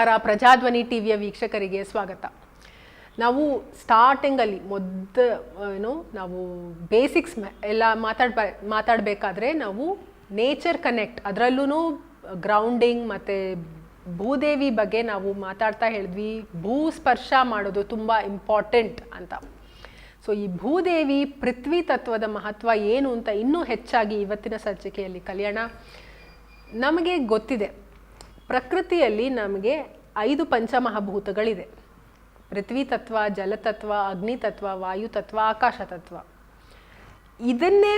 ನಮಸ್ಕಾರ, ಪ್ರಜಾಧ್ವನಿ ಟಿವಿಯ ವೀಕ್ಷಕರಿಗೆ ಸ್ವಾಗತ. ನಾವು ಸ್ಟಾರ್ಟಿಂಗಲ್ಲಿ ಮೊದ್ದ, ಏನು, ನಾವು ಬೇಸಿಕ್ಸ್ ಎಲ್ಲ ಮಾತಾಡ್ಬ, ಮಾತಾಡಬೇಕಾದ್ರೆ ನಾವು ನೇಚರ್ ಕನೆಕ್ಟ್ ಅದರಲ್ಲೂ ಗ್ರೌಂಡಿಂಗ್ ಮತ್ತು ಭೂದೇವಿ ಬಗ್ಗೆ ನಾವು ಮಾತಾಡ್ತಾ ಹೇಳಿದ್ವಿ. ಭೂ ಸ್ಪರ್ಶ ಮಾಡೋದು ತುಂಬ ಇಂಪಾರ್ಟೆಂಟ್ ಅಂತ. ಸೊ ಈ ಭೂದೇವಿ ಪೃಥ್ವಿ ತತ್ವದ ಮಹತ್ವ ಏನು ಅಂತ ಇನ್ನೂ ಹೆಚ್ಚಾಗಿ ಇವತ್ತಿನ ಸಂಚಿಕೆಯಲ್ಲಿ ಕಲಿಯೋಣ. ನಮಗೆ ಗೊತ್ತಿದೆ. ಪ್ರಕೃತಿಯಲ್ಲಿ ನಮಗೆ ಐದು ಪಂಚಮಹಾಭೂತಗಳಿದೆ. ಪೃಥ್ವಿ ತತ್ವ ಜಲತತ್ವ ಅಗ್ನಿ ತತ್ವ, ವಾಯು ತತ್ವ, ಆಕಾಶ ತತ್ವ. ಇದನ್ನೇ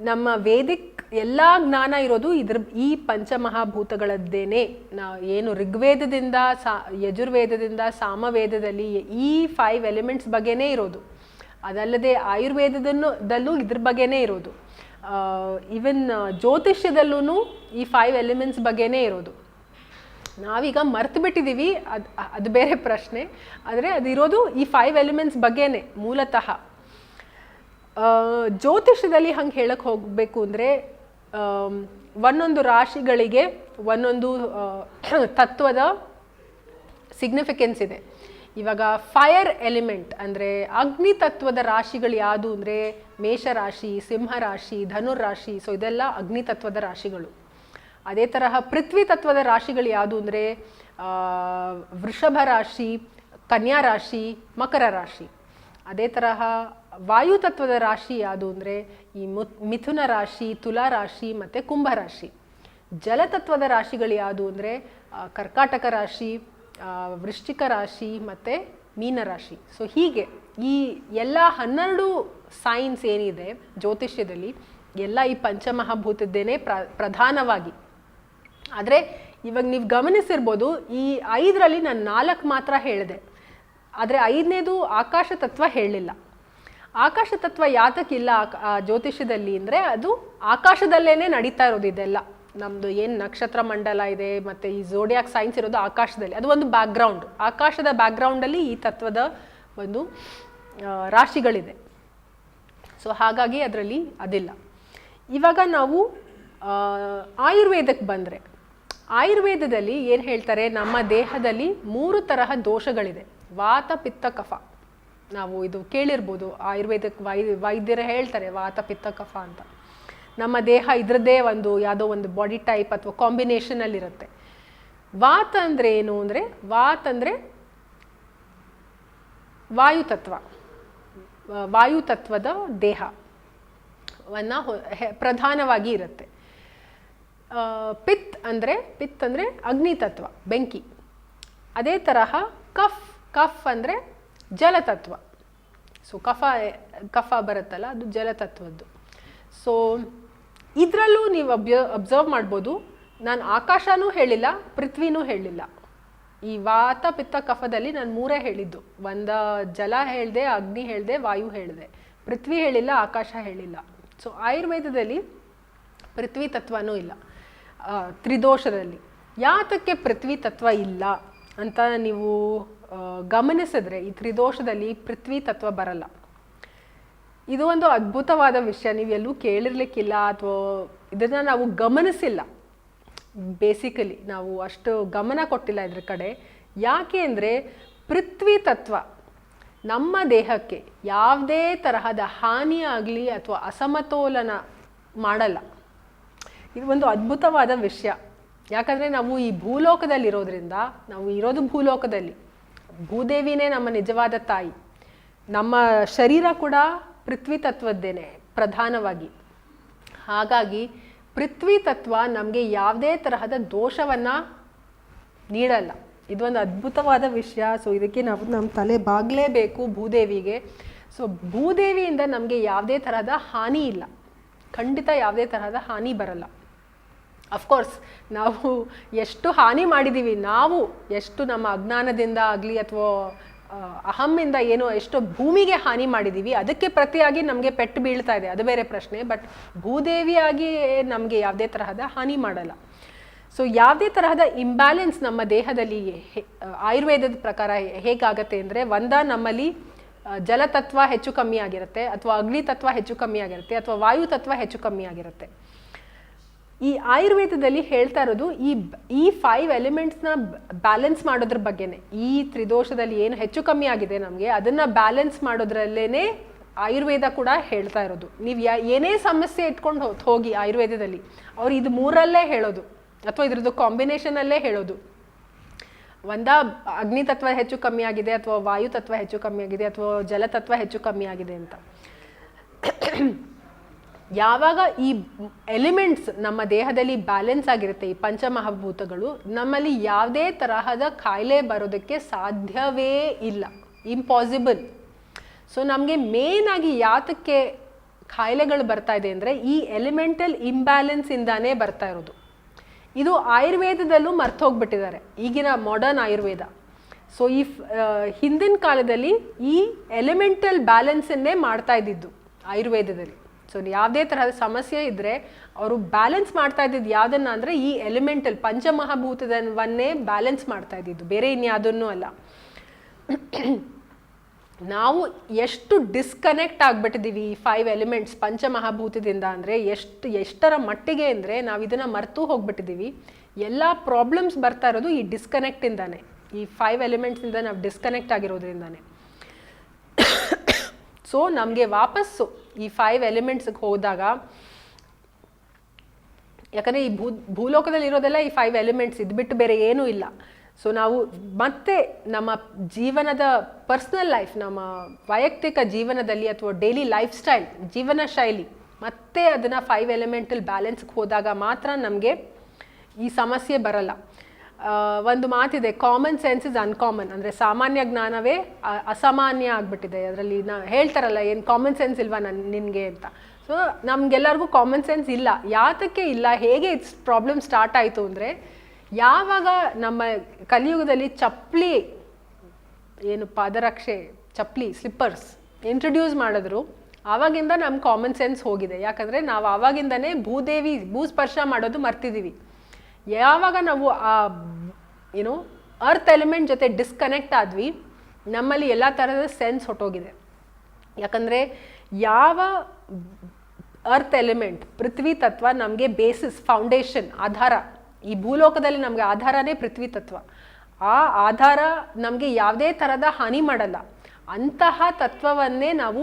ನಮ್ಮ ವೇದಿಕ್ ಎಲ್ಲ ಜ್ಞಾನ ಇರೋದು ಇದ್ರ ಈ ಪಂಚಮಹಾಭೂತಗಳದ್ದೇನೆ. ನಾವು ಏನು ಋಗ್ವೇದದಿಂದ, ಸಾ ಯಜುರ್ವೇದದಿಂದ, ಸಾಮವೇದದಲ್ಲಿ ಈ ಫೈವ್ ಎಲಿಮೆಂಟ್ಸ್ ಬಗ್ಗೆನೇ ಇರೋದು. ಅದಲ್ಲದೆ ಆಯುರ್ವೇದದನ್ನು, ದಲ್ಲೂ ಇದ್ರ ಬಗ್ಗೆನೇ ಇರೋದು. ಈವನ್ ಜ್ಯೋತಿಷ್ಯದಲ್ಲೂ ಈ ಫೈವ್ ಎಲಿಮೆಂಟ್ಸ್ ಬಗ್ಗೆನೇ ಇರೋದು. ನಾವೀಗ ಮರ್ತು ಬಿಟ್ಟಿದ್ದೀವಿ ಅದು ಅದು ಬೇರೆ ಪ್ರಶ್ನೆ. ಆದರೆ ಅದಿರೋದು ಈ ಫೈವ್ ಎಲಿಮೆಂಟ್ಸ್ ಬಗ್ಗೆನೇ ಮೂಲತಃ. ಜ್ಯೋತಿಷ್ಯದಲ್ಲಿ ಹಂಗೆ ಹೇಳಕ್ಕೆ ಹೋಗಬೇಕು ಅಂದರೆ ಒಂದೊಂದು ರಾಶಿಗಳಿಗೆ ಒಂದೊಂದು ತತ್ವದ ಸಿಗ್ನಿಫಿಕೆನ್ಸ್ ಇದೆ. ಇವಾಗ ಫೈರ್ ಎಲಿಮೆಂಟ್ ಅಂದರೆ ಅಗ್ನಿ ತತ್ವದ ರಾಶಿಗಳು ಯಾವುದು ಅಂದರೆ ಮೇಷರಾಶಿ, ಸಿಂಹರಾಶಿ ಧನುರಾಶಿ ಸೊ ಇದೆಲ್ಲ ಅಗ್ನಿ ತತ್ವದ ರಾಶಿಗಳು. ಅದೇ ತರಹ ಪೃಥ್ವಿ ತತ್ವದ ರಾಶಿಗಳು ಯಾವುದು ಅಂದರೆ ವೃಷಭ ರಾಶಿ, ಕನ್ಯಾ ರಾಶಿ, ಮಕರ ರಾಶಿ. ಅದೇ ತರಹ ವಾಯು ತತ್ವದ ರಾಶಿ ಯಾವುದು ಅಂದರೆ, ಈ ಮಿಥುನ ರಾಶಿ, ತುಲಾ ರಾಶಿ ಮತ್ತು ಕುಂಭ ರಾಶಿ. ಜಲತತ್ವದ ರಾಶಿಗಳು ಯಾವುದು ಅಂದರೆ ಕರ್ಕಾಟಕ ರಾಶಿ ವೃಶ್ಚಿಕ ರಾಶಿ ಮತ್ತು ಮೀನರಾಶಿ ಸೊ ಹೀಗೆ ಈ ಎಲ್ಲ ಹನ್ನೆರಡು ಸೈನ್ಸ್ ಏನಿದೆ ಜ್ಯೋತಿಷ್ಯದಲ್ಲಿ, ಎಲ್ಲ ಈ ಪಂಚಮಹಾಭೂತದ್ದೇನೆ ಪ್ರ, ಪ್ರಧಾನವಾಗಿ. ಆದರೆ ಇವಾಗ ನೀವು ಗಮನಿಸಿರ್ಬೋದು ಈ ಐದರಲ್ಲಿ ನಾನು ನಾಲ್ಕು ಮಾತ್ರ ಹೇಳಿದೆ. ಆದರೆ ಐದನೇದು ಆಕಾಶ ತತ್ವ ಹೇಳಲಿಲ್ಲ ಆಕಾಶ ತತ್ವ ಯಾತಕ್ಕಿಲ್ಲ ಜ್ಯೋತಿಷ್ಯದಲ್ಲಿ ಅಂದರೆ ಅದು ಆಕಾಶದಲ್ಲೇ ನಡೀತಾ ಇರೋದು ಇದೆಲ್ಲ. ನಮ್ಮದು ಏನು ನಕ್ಷತ್ರ ಮಂಡಲ ಇದೆ, ಮತ್ತು ಈ ಜೋಡಿಯಾಕ್ ಸೈನ್ಸ್ ಇರೋದು ಆಕಾಶದಲ್ಲಿ. ಅದು ಒಂದು ಬ್ಯಾಕ್ಗ್ರೌಂಡ್ ಆಕಾಶದ ಬ್ಯಾಕ್ಗ್ರೌಂಡಲ್ಲಿ ಈ ತತ್ವದ ಒಂದು ರಾಶಿಗಳಿದೆ. ಸೊ ಹಾಗಾಗಿ ಅದರಲ್ಲಿ ಅದಿಲ್ಲ. ಇವಾಗ ನಾವು ಆಯುರ್ವೇದಕ್ಕೆ ಬಂದರೆ ಆಯುರ್ವೇದದಲ್ಲಿ ಏನು ಹೇಳ್ತಾರೆ, ನಮ್ಮ ದೇಹದಲ್ಲಿ ಮೂರು ತರಹ ದೋಷಗಳಿದೆ. ವಾತ, ಪಿತ್ತ, ಕಫ. ನಾವು ಇದು ಕೇಳಿರ್ಬೋದು ಆಯುರ್ವೇದಕ್ಕೆ ವೈ, ವೈದ್ಯರು ಹೇಳ್ತಾರೆ ವಾತ, ಪಿತ್ತ, ಕಫ ಅಂತ. ನಮ್ಮ ದೇಹ ಇದ್ರದ್ದೇ ಒಂದು, ಯಾವುದೋ ಒಂದು ಬಾಡಿ ಟೈಪ್ ಅಥವಾ ಕಾಂಬಿನೇಷನಲ್ಲಿರುತ್ತೆ ವಾತ ಅಂದರೆ ಏನು ಅಂದರೆ, ವಾತ್ ಅಂದರೆ ವಾಯುತತ್ವ. ವಾಯುತತ್ವದ ದೇಹವನ್ನು ಪ್ರಧಾನವಾಗಿ ಇರುತ್ತೆ. ಪಿತ್ ಅಂದರೆ ಪಿತ್ ಅಂದರೆ ಅಗ್ನಿತತ್ವ ಬೆಂಕಿ. ಅದೇ ತರಹ ಕಫ್ ಕಫ್ ಅಂದರೆ ಜಲತತ್ವ ಸೊ ಕಫ ಕಫ ಬರುತ್ತಲ್ಲ, ಅದು ಜಲತತ್ವದ್ದು ಸೊ ಇದರಲ್ಲೂ ನೀವು ಅಬ್ಯ ಅಬ್ಸರ್ವ್ ಮಾಡ್ಬೋದು. ನಾನು ಆಕಾಶನೂ ಹೇಳಿಲ್ಲ, ಪೃಥ್ವಿನೂ ಹೇಳಿಲ್ಲ. ಈ ವಾತ, ಪಿತ್ತ, ಕಫದಲ್ಲಿ ನಾನು ಮೂರೇ ಹೇಳಿದ್ದು. ಒಂದ ಜಲ ಹೇಳಿದೆ, ಅಗ್ನಿ ಹೇಳಿದೆ, ವಾಯು ಹೇಳಿದೆ. ಪೃಥ್ವಿ ಹೇಳಿಲ್ಲ, ಆಕಾಶ ಹೇಳಿಲ್ಲ. ಸೊ ಆಯುರ್ವೇದದಲ್ಲಿ ಪೃಥ್ವಿ ತತ್ವನೂ ಇಲ್ಲ. ತ್ರಿದೋಷದಲ್ಲಿ. ಯಾತಕ್ಕೆ ಪೃಥ್ವಿ ತತ್ವ ಇಲ್ಲ ಅಂತ ನೀವು ಗಮನಿಸಿದ್ರೆ ಈ ತ್ರಿದೋಷದಲ್ಲಿ ಪೃಥ್ವಿ ತತ್ವ ಬರಲ್ಲ. ಇದು ಒಂದು ಅದ್ಭುತವಾದ ವಿಷಯ. ನೀವು ಎಲ್ಲೂ ಕೇಳಿರ್ಲಿಕ್ಕಿಲ್ಲ ಅಥವಾ ಇದನ್ನು ನಾವು ಗಮನಿಸಿಲ್ಲ. ಬೇಸಿಕಲಿ ನಾವು ಅಷ್ಟು ಗಮನ ಕೊಟ್ಟಿಲ್ಲ ಇದ್ರ ಕಡೆ. ಯಾಕೆ ಅಂದರೆ ಪೃಥ್ವಿ ತತ್ವ ನಮ್ಮ ದೇಹಕ್ಕೆ ಯಾವುದೇ ತರಹದ ಹಾನಿ ಆಗಲಿ ಅಥವಾ ಅಸಮತೋಲನ ಮಾಡಲ್ಲ. ಇದು ಒಂದು ಅದ್ಭುತವಾದ ವಿಷಯ. ಯಾಕಂದರೆ ನಾವು ಈ ಭೂಲೋಕದಲ್ಲಿರೋದ್ರಿಂದ, ನಾವು ಇರೋದು ಭೂಲೋಕದಲ್ಲಿ. ಭೂದೇವಿನೇ ನಮ್ಮ ನಿಜವಾದ ತಾಯಿ. ನಮ್ಮ ಶರೀರ ಕೂಡ ಪೃಥ್ವಿ ತತ್ವದ್ದೇನೆ, ಪ್ರಧಾನವಾಗಿ. ಹಾಗಾಗಿ ಪೃಥ್ವಿ ತತ್ವ ನಮಗೆ ಯಾವುದೇ ತರಹದ ದೋಷವನ್ನು ನೀಡಲ್ಲ. ಇದೊಂದು ಅದ್ಭುತವಾದ ವಿಷಯ. ಸೊ ಇದಕ್ಕೆ ನಾವು ನಮ್ಮ ತಲೆ ಬಾಗಲೇಬೇಕು ಭೂದೇವಿಗೆ. ಸೊ ಭೂದೇವಿಯಿಂದ ನಮಗೆ ಯಾವುದೇ ತರಹದ ಹಾನಿ ಇಲ್ಲ. ಖಂಡಿತ ಯಾವುದೇ ತರಹದ ಹಾನಿ ಬರಲ್ಲ. ಅಫ್ಕೋರ್ಸ್ ನಾವು ಎಷ್ಟು ಹಾನಿ ಮಾಡಿದ್ದೀವಿ ನಾವು ಎಷ್ಟು ನಮ್ಮ ಅಜ್ಞಾನದಿಂದ ಆಗಲಿ ಅಥವಾ ಅಹಮ್ಮಿಂದ ಏನೋ ಎಷ್ಟೋ ಭೂಮಿಗೆ ಹಾನಿ ಮಾಡಿದ್ದೀವಿ ಅದಕ್ಕೆ ಪ್ರತಿಯಾಗಿ ನಮಗೆ ಪೆಟ್ಟು ಬೀಳ್ತಾ ಇದೆ, ಅದು ಬೇರೆ ಪ್ರಶ್ನೆ ಬಟ್ ಭೂದೇವಿಯಾಗಿ ನಮಗೆ ಯಾವುದೇ ತರಹದ ಹಾನಿ ಮಾಡಲ್ಲ. ಸೊ ಯಾವುದೇ ತರಹದ ಇಂಬ್ಯಾಲೆನ್ಸ್ ನಮ್ಮ ದೇಹದಲ್ಲಿ ಆಯುರ್ವೇದದ ಪ್ರಕಾರ ಹೇಗಾಗತ್ತೆ ಅಂದರೆ, ಒಂದ ನಮ್ಮಲ್ಲಿ ಜಲತತ್ವ ಹೆಚ್ಚು ಕಮ್ಮಿ ಆಗಿರುತ್ತೆ, ಅಥವಾ ಅಗ್ನಿ ತತ್ವ ಹೆಚ್ಚು ಕಮ್ಮಿ ಆಗಿರುತ್ತೆ, ಅಥವಾ ವಾಯು ತತ್ವ ಹೆಚ್ಚು ಕಮ್ಮಿ ಆಗಿರುತ್ತೆ. ಈ ಆಯುರ್ವೇದದಲ್ಲಿ ಹೇಳ್ತಾ ಇರೋದು ಈ ಈ ಫೈವ್ ಎಲಿಮೆಂಟ್ಸ್ನ ಬ್ಯಾಲೆನ್ಸ್ ಮಾಡೋದ್ರ ಬಗ್ಗೆನೇ. ಈ ತ್ರಿದೋಷದಲ್ಲಿ ಏನು ಹೆಚ್ಚು ಕಮ್ಮಿ ಆಗಿದೆ ನಮಗೆ, ಅದನ್ನ ಬ್ಯಾಲೆನ್ಸ್ ಮಾಡೋದ್ರಲ್ಲೇ ಆಯುರ್ವೇದ ಕೂಡ ಹೇಳ್ತಾ ಇರೋದು. ನೀವು ಯಾ, ಏನೇ ಸಮಸ್ಯೆ ಇಟ್ಕೊಂಡು ಹೋಗಿ ಆಯುರ್ವೇದದಲ್ಲಿ, ಅವ್ರು ಇದು ಮೂರಲ್ಲೇ ಹೇಳೋದು, ಅಥವಾ ಇದ್ರದ್ದು ಕಾಂಬಿನೇಷನಲ್ಲೇ ಹೇಳೋದು. ಒಂದ, ಅಗ್ನಿ ತತ್ವ ಹೆಚ್ಚು ಕಮ್ಮಿ ಆಗಿದೆ, ಅಥವಾ ವಾಯು ತತ್ವ ಹೆಚ್ಚು ಕಮ್ಮಿ ಆಗಿದೆ, ಅಥವಾ ಜಲತತ್ವ ಹೆಚ್ಚು ಕಮ್ಮಿ ಆಗಿದೆ ಅಂತ. ಯಾವಾಗ ಈ ಎಲಿಮೆಂಟ್ಸ್ ನಮ್ಮ ದೇಹದಲ್ಲಿ ಬ್ಯಾಲೆನ್ಸ್ ಆಗಿರುತ್ತೆ, ಈ ಪಂಚಮಹಾಭೂತಗಳು, ನಮ್ಮಲ್ಲಿ ಯಾವುದೇ ತರಹದ ಕಾಯಿಲೆ ಬರೋದಕ್ಕೆ ಸಾಧ್ಯವೇ ಇಲ್ಲ. ಇಂಪಾಸಿಬಲ್ ಸೊ ನಮಗೆ ಮೇನ್ ಆಗಿ ಯಾತಕ್ಕೆ ಕಾಯಿಲೆಗಳು ಬರ್ತಾ ಇದೆ ಅಂದರೆ, ಈ ಎಲಿಮೆಂಟಲ್ ಇಂಬ್ಯಾಲೆನ್ಸ್ ಇಂದಾನೇ ಬರ್ತಾ ಇರೋದು. ಇದು ಆಯುರ್ವೇದದಲ್ಲೂ ಮರ್ತೋಗ್ಬಿಟ್ಟಿದ್ದಾರೆ. ಈಗಿನ ಮಾಡರ್ನ್ ಆಯುರ್ವೇದ. ಸೊ ಈ ಹಿಂದಿನ ಕಾಲದಲ್ಲಿ ಈ ಎಲಿಮೆಂಟಲ್ ಬ್ಯಾಲೆನ್ಸನ್ನೇ ಮಾಡ್ತಾ ಇದ್ದಿದ್ದು ಆಯುರ್ವೇದದಲ್ಲಿ. ಸೊ ಯಾವುದೇ ತರಹದ ಸಮಸ್ಯೆ ಇದ್ದರೆ ಅವರು ಬ್ಯಾಲೆನ್ಸ್ ಮಾಡ್ತಾ ಇದ್ದಿದ್ದು ಯಾವುದನ್ನ ಅಂದರೆ ಈ ಎಲಿಮೆಂಟಲ್ ಪಂಚಮಹಾಭೂತದವನ್ನೇ ಬ್ಯಾಲೆನ್ಸ್ ಮಾಡ್ತಾ ಇದ್ದಿದ್ದು. ಬೇರೆ ಇನ್ಯಾವುದನ್ನು ಅಲ್ಲ. ನಾವು ಎಷ್ಟು ಡಿಸ್ಕನೆಕ್ಟ್ ಆಗಿಬಿಟ್ಟಿದ್ದೀವಿ ಈ ಫೈವ್ ಎಲಿಮೆಂಟ್ಸ್ ಪಂಚಮಹಾಭೂತದಿಂದ ಅಂದರೆ ಎಷ್ಟು, ಎಷ್ಟರ ಮಟ್ಟಿಗೆ ಅಂದರೆ ನಾವು ಇದನ್ನು ಮರೆತು ಹೋಗ್ಬಿಟ್ಟಿದ್ದೀವಿ. ಎಲ್ಲ ಪ್ರಾಬ್ಲಮ್ಸ್ ಬರ್ತಾ ಇರೋದು ಈ ಡಿಸ್ಕನೆಕ್ಟಿಂದಾನೆ ಈ ಫೈವ್ ಎಲಿಮೆಂಟ್ಸಿಂದ ನಾವು ಡಿಸ್ಕನೆಕ್ಟ್ ಆಗಿರೋದ್ರಿಂದಾನೆ. ಸೊ ನಮಗೆ ವಾಪಸ್ಸು ಈ ಫೈವ್ ಎಲಿಮೆಂಟ್ಸ್ಗೆ ಹೋದಾಗ, ಯಾಕಂದರೆ ಈ ಭೂ, ಭೂಲೋಕದಲ್ಲಿ ಇರೋದೆಲ್ಲ ಈ ಫೈವ್ ಎಲಿಮೆಂಟ್ಸ್ ಇದು ಬಿಟ್ಟು ಬೇರೆ ಏನೂ ಇಲ್ಲ. ಸೊ ನಾವು ಮತ್ತೆ ನಮ್ಮ ಜೀವನದ ಪರ್ಸ್ನಲ್ ಲೈಫ್ ನಮ್ಮ ವೈಯಕ್ತಿಕ ಜೀವನದಲ್ಲಿ ಅಥವಾ ಡೈಲಿ ಲೈಫ್ ಸ್ಟೈಲ್ ಜೀವನ ಶೈಲಿ, ಮತ್ತೆ ಅದನ್ನು ಫೈವ್ ಎಲಿಮೆಂಟಲ್ ಬ್ಯಾಲೆನ್ಸ್ಗೆ ಹೋದಾಗ ಮಾತ್ರ ನಮಗೆ ಈ ಸಮಸ್ಯೆ ಬರಲ್ಲ. ಒಂದು ಮಾತಿದೆ ಕಾಮನ್ ಸೆನ್ಸ್ ಇಸ್ ಅನ್ಕಾಮನ್ ಅಂದರೆ ಸಾಮಾನ್ಯ ಜ್ಞಾನವೇ ಅಸಾಮಾನ್ಯ ಆಗಿಬಿಟ್ಟಿದೆ. ಅದರಲ್ಲಿ ನಾ ಹೇಳ್ತಾರಲ್ಲ, ಏನು ಕಾಮನ್ ಸೆನ್ಸ್ ಇಲ್ವಾ ನನ್ನ ನಿನಗೆ ಅಂತ. ಸೊ ನಮಗೆಲ್ಲರಿಗೂ ಕಾಮನ್ ಸೆನ್ಸ್ ಇಲ್ಲ. ಯಾತಕ್ಕೆ ಇಲ್ಲ? ಹೇಗೆ ಇಟ್ಸ್ ಪ್ರಾಬ್ಲಮ್ ಸ್ಟಾರ್ಟ್ ಆಯಿತು ಅಂದರೆ, ಯಾವಾಗ ನಮ್ಮ ಕಲಿಯುಗದಲ್ಲಿ ಚಪ್ಪಲಿ ಏನು ಪಾದರಕ್ಷೆ ಚಪ್ಪಲಿ ಸ್ಲಿಪ್ಪರ್ಸ್ ಇಂಟ್ರೊಡ್ಯೂಸ್ ಮಾಡಿದ್ರು, ಆವಾಗಿಂದ ನಮ್ಮ ಕಾಮನ್ ಸೆನ್ಸ್ ಹೋಗಿದೆ. ಯಾಕಂದರೆ ನಾವು ಆವಾಗಿಂದನೇ ಭೂದೇವಿ ಭೂಸ್ಪರ್ಶ ಮಾಡೋದು ಮರ್ತಿದ್ದೀವಿ ಯಾವಾಗ ನಾವು ಆ ಏನು ಅರ್ತ್ ಎಲಿಮೆಂಟ್ ಜೊತೆ ಡಿಸ್ಕನೆಕ್ಟ್ ಆದ್ವಿ, ನಮ್ಮಲ್ಲಿ ಎಲ್ಲ ಥರದ ಸೆನ್ಸ್ ಹೊಟ್ಟೋಗಿದೆ ಯಾಕಂದರೆ ಯಾವ ಅರ್ತ್ ಎಲಿಮೆಂಟ್ ಪೃಥ್ವಿ ತತ್ವ ನಮಗೆ ಬೇಸಿಸ್ ಫೌಂಡೇಶನ್ ಆಧಾರ, ಈ ಭೂಲೋಕದಲ್ಲಿ ನಮಗೆ ಆಧಾರನೇ ಪೃಥ್ವಿ ತತ್ವ. ಆ ಆಧಾರ ನಮಗೆ ಯಾವುದೇ ಥರದ ಹಾನಿ ಮಾಡಲ್ಲ. ಅಂತಹ ತತ್ವವನ್ನೇ ನಾವು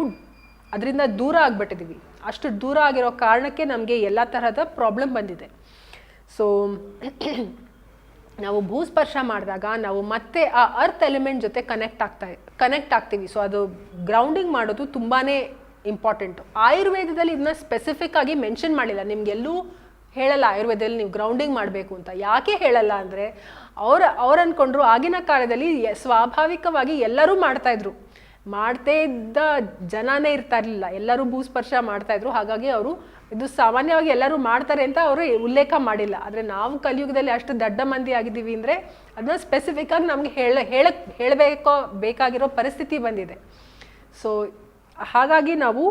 ಅದರಿಂದ ದೂರ ಆಗಿಬಿಟ್ಟಿದ್ದೀವಿ ಅಷ್ಟು ದೂರ ಆಗಿರೋ ಕಾರಣಕ್ಕೆ ನಮಗೆ ಎಲ್ಲ ತರಹದ ಪ್ರಾಬ್ಲಮ್ ಬಂದಿದೆ. ಸೊ ನಾವು ಭೂಸ್ಪರ್ಶ ಮಾಡಿದಾಗ ನಾವು ಮತ್ತೆ ಆ ಅರ್ತ್ ಎಲಿಮೆಂಟ್ ಜೊತೆ ಕನೆಕ್ಟ್ ಆಗ್ತಾ ಕನೆಕ್ಟ್ ಆಗ್ತೀವಿ. ಸೊ ಅದು ಗ್ರೌಂಡಿಂಗ್ ಮಾಡೋದು ತುಂಬಾ ಇಂಪಾರ್ಟೆಂಟು ಆಯುರ್ವೇದದಲ್ಲಿ ಇದನ್ನ ಸ್ಪೆಸಿಫಿಕ್ ಆಗಿ ಮೆನ್ಷನ್ ಮಾಡಿಲ್ಲ. ನಿಮ್ಗೆಲ್ಲೂ ಹೇಳಲ್ಲ ಆಯುರ್ವೇದದಲ್ಲಿ ನೀವು ಗ್ರೌಂಡಿಂಗ್ ಮಾಡಬೇಕು ಅಂತ. ಯಾಕೆ ಹೇಳಲ್ಲ ಅಂದರೆ, ಅವ್ರು ಅವ್ರು ಅಂದ್ಕೊಂಡ್ರು ಆಗಿನ ಕಾಲದಲ್ಲಿ ಸ್ವಾಭಾವಿಕವಾಗಿ ಎಲ್ಲರೂ ಮಾಡ್ತಾಯಿದ್ರು ಮಾಡ್ತೇ ಇದ್ದ ಜನನೇ ಇರ್ತಾ ಇರಲಿಲ್ಲ. ಎಲ್ಲರೂ ಭೂಸ್ಪರ್ಶ ಮಾಡ್ತಾ ಇದ್ರು. ಹಾಗಾಗಿ ಅವರು ಇದು ಸಾಮಾನ್ಯವಾಗಿ ಎಲ್ಲರೂ ಮಾಡ್ತಾರೆ ಅಂತ ಅವರು ಉಲ್ಲೇಖ ಮಾಡಿಲ್ಲ. ಆದರೆ ನಾವು ಕಲಿಯುಗದಲ್ಲಿ ಅಷ್ಟು ದಡ್ಡ ಮಂದಿ ಆಗಿದ್ದೀವಿ ಅಂದರೆ ಅದನ್ನ ಸ್ಪೆಸಿಫಿಕ್ ಆಗಿ ನಮಗೆ ಹೇಳ ಹೇಳಕ್ ಹೇಳಬೇಕೋ, ಬೇಕಾಗಿರೋ ಪರಿಸ್ಥಿತಿ ಬಂದಿದೆ. ಸೊ ಹಾಗಾಗಿ ನಾವು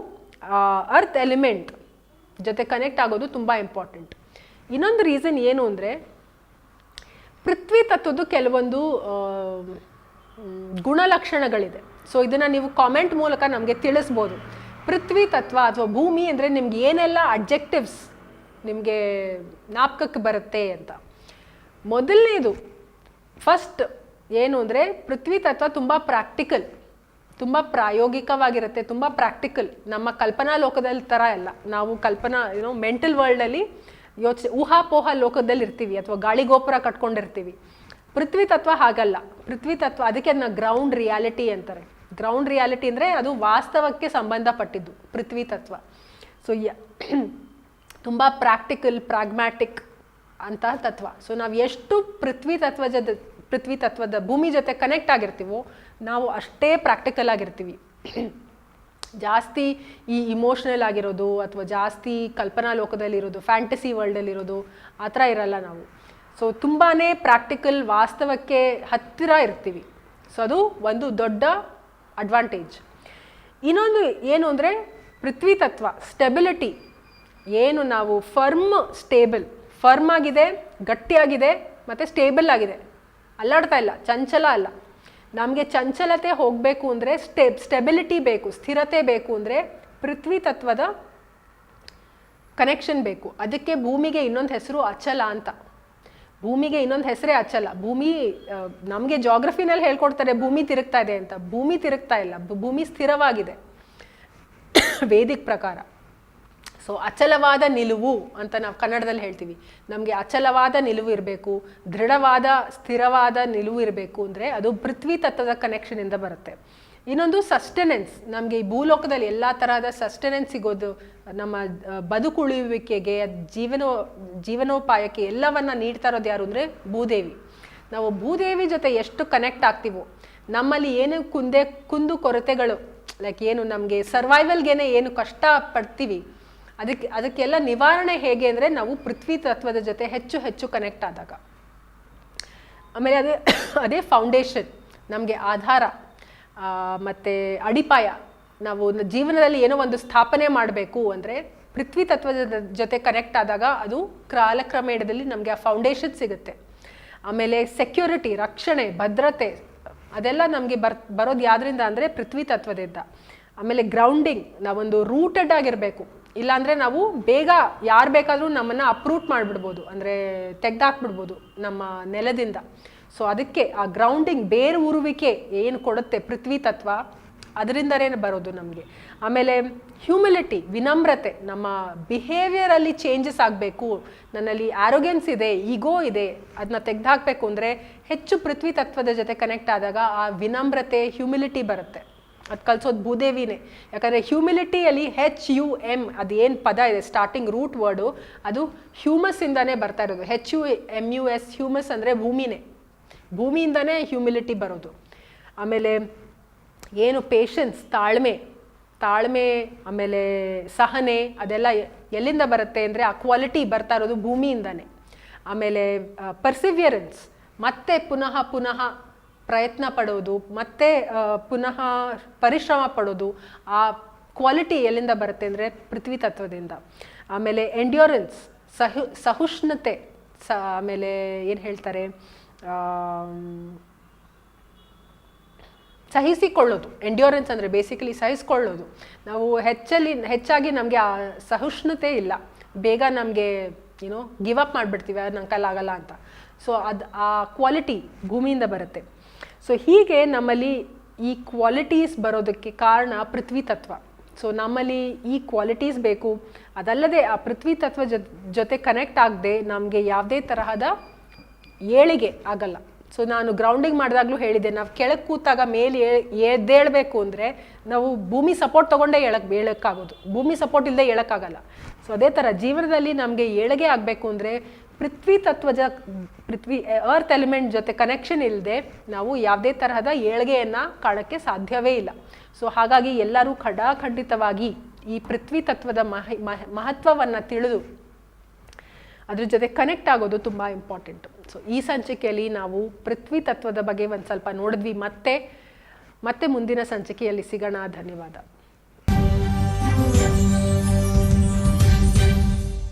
ಅರ್ತ್ ಎಲಿಮೆಂಟ್ ಜೊತೆ ಕನೆಕ್ಟ್ ಆಗೋದು ತುಂಬ ಇಂಪಾರ್ಟೆಂಟ್ ಇನ್ನೊಂದು ರೀಸನ್ ಏನು ಅಂದರೆ ಪೃಥ್ವಿ ತತ್ವದ್ದು ಕೆಲವೊಂದು ಗುಣಲಕ್ಷಣಗಳಿದೆ. ಸೊ ಇದನ್ನು ನೀವು ಕಾಮೆಂಟ್ ಮೂಲಕ ನಮಗೆ ತಿಳಿಸ್ಬೋದು. ಪೃಥ್ವಿ ತತ್ವ ಅಥವಾ ಭೂಮಿ ಅಂದರೆ ನಿಮ್ಗೆ ಏನೆಲ್ಲ ಅಡ್ಜೆಕ್ಟಿವ್ಸ್ ನಿಮಗೆ ಜ್ಞಾಪಕಕ್ಕೆ ಬರುತ್ತೆ ಅಂತ. ಮೊದಲನೇದು ಫಸ್ಟ್ ಏನು ಅಂದರೆ ಪೃಥ್ವಿ ತತ್ವ ತುಂಬ ಪ್ರಾಕ್ಟಿಕಲ್ ತುಂಬ ಪ್ರಾಯೋಗಿಕವಾಗಿರುತ್ತೆ, ತುಂಬ ಪ್ರಾಕ್ಟಿಕಲ್ ನಮ್ಮ ಕಲ್ಪನಾ ಲೋಕದಲ್ಲಿ ಥರ ಅಲ್ಲ. ನಾವು ಕಲ್ಪನಾ ಏನೋ ಮೆಂಟಲ್ ವರ್ಲ್ಡಲ್ಲಿ ಯೋಚನೆ ಊಹಾಪೋಹ ಲೋಕದಲ್ಲಿ ಇರ್ತೀವಿ ಅಥವಾ ಗಾಳಿಗೋಪುರ ಕಟ್ಕೊಂಡಿರ್ತೀವಿ. ಪೃಥ್ವಿ ತತ್ವ ಹಾಗಲ್ಲ. ಪೃಥ್ವಿ ತತ್ವ, ಅದಕ್ಕೆ ಅದನ್ನ ಗ್ರೌಂಡ್ ರಿಯಾಲಿಟಿ ಅಂತಾರೆ. ಗ್ರೌಂಡ್ ರಿಯಾಲಿಟಿ ಅಂದರೆ ಅದು ವಾಸ್ತವಕ್ಕೆ ಸಂಬಂಧಪಟ್ಟಿದ್ದು, ಪೃಥ್ವಿ ತತ್ವ. ಸೊ ಯ ತುಂಬ ಪ್ರಾಕ್ಟಿಕಲ್ ಪ್ರಾಗ್ಮ್ಯಾಟಿಕ್ ಅಂತಹ ತತ್ವ. ಸೊ ನಾವು ಎಷ್ಟು ಪೃಥ್ವಿ ತತ್ವ ಜೊತೆ, ಪೃಥ್ವಿ ತತ್ವದ ಭೂಮಿ ಜೊತೆ ಕನೆಕ್ಟ್ ಆಗಿರ್ತೀವೋ, ನಾವು ಅಷ್ಟೇ ಪ್ರಾಕ್ಟಿಕಲ್ ಆಗಿರ್ತೀವಿ. ಜಾಸ್ತಿ ಈ ಇಮೋಷ್ನಲ್ ಆಗಿರೋದು ಅಥವಾ ಜಾಸ್ತಿ ಕಲ್ಪನಾ ಲೋಕದಲ್ಲಿರೋದು ಫ್ಯಾಂಟಸಿ ವರ್ಲ್ಡಲ್ಲಿರೋದು ಆ ಥರ ಇರಲ್ಲ ನಾವು. ಸೊ ತುಂಬಾ ಪ್ರಾಕ್ಟಿಕಲ್ ವಾಸ್ತವಕ್ಕೆ ಹತ್ತಿರ ಇರ್ತೀವಿ. ಸೊ ಅದು ಒಂದು ದೊಡ್ಡ ಅಡ್ವಾಂಟೇಜ್ ಇನ್ನೊಂದು ಏನು ಅಂದರೆ ಪೃಥ್ವಿ ತತ್ವ ಸ್ಟೆಬಿಲಿಟಿ ಏನು ನಾವು ಫರ್ಮ್ ಸ್ಟೇಬಲ್ ಫರ್ಮ್ ಆಗಿದೆ, ಗಟ್ಟಿಯಾಗಿದೆ, ಮತ್ತು ಸ್ಟೇಬಲ್ ಆಗಿದೆ. ಅಲ್ಲಾಡ್ತಾ ಇಲ್ಲ, ಚಂಚಲ ಅಲ್ಲ. ನಮಗೆ ಚಂಚಲತೆ ಹೋಗಬೇಕು ಅಂದರೆ ಸ್ಟೆ ಸ್ಟೆಬಿಲಿಟಿ ಬೇಕು, ಸ್ಥಿರತೆ ಬೇಕು ಅಂದರೆ ಪೃಥ್ವಿ ತತ್ವದ ಕನೆಕ್ಷನ್ ಬೇಕು. ಅದಕ್ಕೆ ಭೂಮಿಗೆ ಇನ್ನೊಂದು ಹೆಸರು ಅಚಲ ಅಂತ. ಭೂಮಿಗೆ ಇನ್ನೊಂದು ಹೆಸರೇ ಹಚ್ಚಲ್ಲ. ಭೂಮಿ ನಮಗೆ ಜಾಗ್ರಫಿನಲ್ಲಿ ಹೇಳ್ಕೊಡ್ತಾರೆ, ಭೂಮಿ ತಿರುಗ್ತಾ ಇದೆ ಅಂತ. ಭೂಮಿ ತಿರುಗ್ತಾ ಇಲ್ಲ. ಭೂಮಿ ಸ್ಥಿರವಾಗಿದೆ. ವೇದಿಕ್ ಪ್ರಕಾರ. ಸೊ ಅಚಲವಾದ ನಿಲುವು ಅಂತ ನಾವು ಕನ್ನಡದಲ್ಲಿ ಹೇಳ್ತೀವಿ. ನಮಗೆ ಅಚಲವಾದ ನಿಲುವು ಇರಬೇಕು. ದೃಢವಾದ, ಸ್ಥಿರವಾದ ನಿಲುವು ಇರಬೇಕು ಅಂದರೆ ಅದು ಪೃಥ್ವಿ ತತ್ವದ ಕನೆಕ್ಷನಿಂದ ಬರುತ್ತೆ. ಇನ್ನೊಂದು ಸಸ್ಟೆನೆನ್ಸ್ ನಮಗೆ ಈ ಭೂಲೋಕದಲ್ಲಿ ಎಲ್ಲ ತರಹದ ಸಸ್ಟೆನೆನ್ಸ್ ಸಿಗೋದು, ನಮ್ಮ ಬದುಕುಳಿಯುವಿಕೆಗೆ ಜೀವನೋ, ಜೀವನೋಪಾಯಕ್ಕೆ ಎಲ್ಲವನ್ನ ನೀಡ್ತಾ ಇರೋದು ಯಾರು ಅಂದರೆ ಭೂದೇವಿ. ನಾವು ಭೂದೇವಿ ಜೊತೆ ಎಷ್ಟು ಕನೆಕ್ಟ್ ಆಗ್ತೀವೋ, ನಮ್ಮಲ್ಲಿ ಏನು ಕುಂದೆ, ಕುಂದು ಕೊರತೆಗಳು ಲೈಕ್ ಏನು ನಮಗೆ ಸರ್ವೈವಲ್ಗೇನೆ ಏನು ಕಷ್ಟ ಪಡ್ತೀವಿ, ಅದಕ್ಕೆ, ಅದಕ್ಕೆಲ್ಲ ನಿವಾರಣೆ ಹೇಗೆ ಅಂದರೆ ನಾವು ಪೃಥ್ವಿ ತತ್ವದ ಜೊತೆ ಹೆಚ್ಚು ಹೆಚ್ಚು ಕನೆಕ್ಟ್ ಆದಾಗ. ಆಮೇಲೆ ಅದೇ ಅದೇ ಫೌಂಡೇಶನ್ ನಮಗೆ ಆಧಾರ. ಮತ್ತೆ ಅಡಿಪಾಯ. ನಾವು ಜೀವನದಲ್ಲಿ ಏನೋ ಒಂದು ಸ್ಥಾಪನೆ ಮಾಡಬೇಕು ಅಂದರೆ ಪೃಥ್ವಿ ತತ್ವದ ಜೊತೆ ಕನೆಕ್ಟ್ ಆದಾಗ ಅದು ಕಾಲಕ್ರಮೇಣದಲ್ಲಿ ನಮಗೆ ಆ ಫೌಂಡೇಶನ್ ಸಿಗುತ್ತೆ. ಆಮೇಲೆ ಸೆಕ್ಯೂರಿಟಿ ರಕ್ಷಣೆ, ಭದ್ರತೆ, ಅದೆಲ್ಲ ನಮಗೆ ಬರ್, ಬರೋದು ಯಾವ್ದರಿಂದ ಅಂದರೆ ಪೃಥ್ವಿ ತತ್ವದಿಂದ. ಆಮೇಲೆ ಗ್ರೌಂಡಿಂಗ್ ನಾವೊಂದು ರೂಟೆಡ್ ಆಗಿರಬೇಕು. ಇಲ್ಲಾಂದರೆ ನಾವು ಬೇಗ ಯಾರು ಬೇಕಾದರೂ ನಮ್ಮನ್ನು ಅಪ್ರೂಟ್ ಮಾಡಿಬಿಡ್ಬೋದು. ಅಂದರೆ ತೆಗ್ದಾಕ್ಬಿಡ್ಬೋದು ನಮ್ಮ ನೆಲದಿಂದ. ಸೊ ಅದಕ್ಕೆ ಆ ಗ್ರೌಂಡಿಂಗ್ ಬೇರೆ ಉರುವಿಕೆ ಏನು ಕೊಡುತ್ತೆ ಪೃಥ್ವಿ ತತ್ವ? ಅದರಿಂದನೇ ಬರೋದು ನಮಗೆ. ಆಮೇಲೆ ಹ್ಯೂಮಿಲಿಟಿ ವಿನಮ್ರತೆ, ನಮ್ಮ ಬಿಹೇವಿಯರಲ್ಲಿ ಚೇಂಜಸ್ ಆಗಬೇಕು. ನನ್ನಲ್ಲಿ ಆರೋಗ್ಯನ್ಸ್ ಇದೆ ಈಗೋ ಇದೆ ಅದನ್ನ ತೆಗೆದುಹಾಕಬೇಕು ಅಂದರೆ ಹೆಚ್ಚು ಪೃಥ್ವಿ ತತ್ವದ ಜೊತೆ ಕನೆಕ್ಟ್ ಆದಾಗ ಆ ವಿನಮ್ರತೆ ಹ್ಯೂಮಿಲಿಟಿ ಬರುತ್ತೆ. ಅದು ಕಲಿಸೋದು ಭೂದೇವಿನೇ. ಯಾಕಂದರೆ ಹ್ಯೂಮಿಲಿಟಿಯಲ್ಲಿ ಹೆಚ್ ಯು ಎಂ ಅದು ಏನು ಪದ ಇದೆ ಸ್ಟಾರ್ಟಿಂಗ್ ರೂಟ್ ವರ್ಡು ಅದು ಹ್ಯೂಮಸ್ಸಿಂದನೇ ಬರ್ತಾ ಇರೋದು. H U M U S humus ಅಂದರೆ ಭೂಮಿನೇ. ಭೂಮಿಯಿಂದನೇ ಹ್ಯೂಮಿಲಿಟಿ ಬರೋದು. ಆಮೇಲೆ ಏನು ಪೇಷನ್ಸ್ ತಾಳ್ಮೆ ತಾಳ್ಮೆ, ಆಮೇಲೆ ಸಹನೆ, ಅದೆಲ್ಲ ಎಲ್ಲಿಂದ ಬರುತ್ತೆ ಅಂದರೆ ಆ ಕ್ವಾಲಿಟಿ ಬರ್ತಾ ಇರೋದು ಭೂಮಿಯಿಂದನೇ. ಆಮೇಲೆ ಪರ್ಸಿವಿಯರೆನ್ಸ್ ಮತ್ತೆ ಪುನಃ ಪುನಃ ಪ್ರಯತ್ನ ಪಡೋದು, ಮತ್ತೆ ಪುನಃ ಪರಿಶ್ರಮ ಪಡೋದು, ಆ ಕ್ವಾಲಿಟಿ ಎಲ್ಲಿಂದ ಬರುತ್ತೆ ಅಂದರೆ ಪೃಥ್ವಿ ತತ್ವದಿಂದ. ಆಮೇಲೆ ಎಂಡ್ಯೂರೆನ್ಸ್ ಸಹು, ಸಹುಷ್ಣತೆ, ಸ, ಆಮೇಲೆ ಏನು ಹೇಳ್ತಾರೆ? ಸಹಿಸಿಕೊಳ್ಳೋದು. ಎಂಡ್ಯೂರೆನ್ಸ್ ಅಂದರೆ ಬೇಸಿಕಲಿ ಸಹಿಸ್ಕೊಳ್ಳೋದು. ನಾವು ಹೆಚ್ಚಲ್ಲಿ, ಹೆಚ್ಚಾಗಿ ನಮಗೆ ಆ ಸಹಿಷ್ಣುತೆ ಇಲ್ಲ. ಬೇಗ ನಮಗೆ ಏನೋ ಗಿವ್ ಅಪ್ ಮಾಡಿಬಿಡ್ತೀವಿ, ಅದು ನಂಗೆ ಅಂತ. ಸೊ ಅದು ಆ ಕ್ವಾಲಿಟಿ ಭೂಮಿಯಿಂದ ಬರುತ್ತೆ. ಸೊ ಹೀಗೆ ನಮ್ಮಲ್ಲಿ ಈ ಕ್ವಾಲಿಟೀಸ್ ಬರೋದಕ್ಕೆ ಕಾರಣ ಪೃಥ್ವಿ ತತ್ವ. ಸೊ ನಮ್ಮಲ್ಲಿ ಈ ಕ್ವಾಲಿಟೀಸ್ ಬೇಕು. ಅದಲ್ಲದೆ ಆ ಪೃಥ್ವಿ ತತ್ವ ಜೊತೆ ಕನೆಕ್ಟ್ ಆಗದೆ ನಮಗೆ ಯಾವುದೇ ತರಹದ ಏಳಿಗೆ ಆಗಲ್ಲ. ಸೊ ನಾನು ಗ್ರೌಂಡಿಂಗ್ ಮಾಡಿದಾಗಲೂ ಹೇಳಿದ್ದೆ, ನಾವು ಕೆಳಗೆ ಕೂತಾಗ ಮೇಲೆ ಎದ್ದೇಳಬೇಕು ಅಂದರೆ ನಾವು ಭೂಮಿ ಸಪೋರ್ಟ್ ತೊಗೊಂಡೇ ಹೇಳಕ್ ಏಳಕ್ಕಾಗೋದು. ಭೂಮಿ ಸಪೋರ್ಟ್ ಇಲ್ಲದೆ ಏಳಕ್ಕಾಗಲ್ಲ ಸೊ ಅದೇ ಥರ ಜೀವನದಲ್ಲಿ ನಮಗೆ ಏಳಿಗೆ ಆಗಬೇಕು ಅಂದರೆ ಪೃಥ್ವಿ ತತ್ವಜ, ಪೃಥ್ವಿ ಅರ್ತ್ ಎಲಿಮೆಂಟ್ ಜೊತೆ ಕನೆಕ್ಷನ್ ಇಲ್ಲದೆ ನಾವು ಯಾವುದೇ ತರಹದ ಏಳಿಗೆಯನ್ನು ಕಾಣೋಕ್ಕೆ ಸಾಧ್ಯವೇ ಇಲ್ಲ. ಸೊ ಹಾಗಾಗಿ ಎಲ್ಲರೂ ಖಡಾಖಂಡಿತವಾಗಿ ಈ ಪೃಥ್ವಿ ತತ್ವದ ಮಹ ಮಹತ್ವವನ್ನು ತಿಳಿದು ಅದ್ರ ಜೊತೆ ಕನೆಕ್ಟ್ ಆಗೋದು ತುಂಬ ಇಂಪಾರ್ಟೆಂಟ್ ಸೊ ಈ ಸಂಚಿಕೆಯಲ್ಲಿ ನಾವು ಪೃಥ್ವಿ ತತ್ವದ ಬಗ್ಗೆ ಒಂದು ಸ್ವಲ್ಪ ನೋಡಿದ್ವಿ. ಮತ್ತೆ ಮತ್ತೆ ಮುಂದಿನ ಸಂಚಿಕೆಯಲ್ಲಿ ಸಿಗೋಣ. ಧನ್ಯವಾದ.